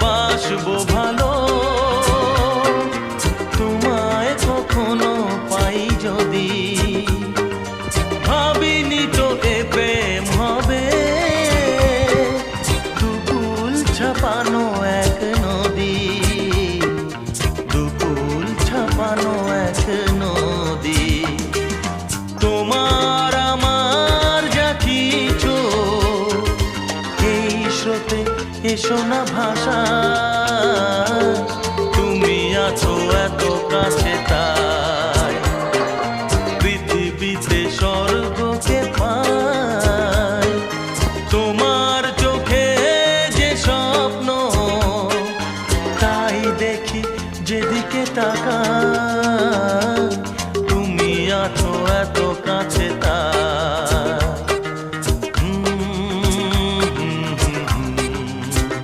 বাসবো ভালো। তোমায় কখনো পাই যদি। ভাবিনি তো এ প্রেম হবে। দুকুল ছাপানো এক নদী। দুকুল ছাপানো এক নদী। তোমার আমার যা কিছু, এই স্রোতে এসো না ভাষা। তুমি আছো এত কাছে তাই। পৃথিবীতে স্বর্গকে পাই। তোমার চোখে যে স্বপ্ন, তাই দেখি যেদিকে তাকা তুমি আছো এত কাছে তাই।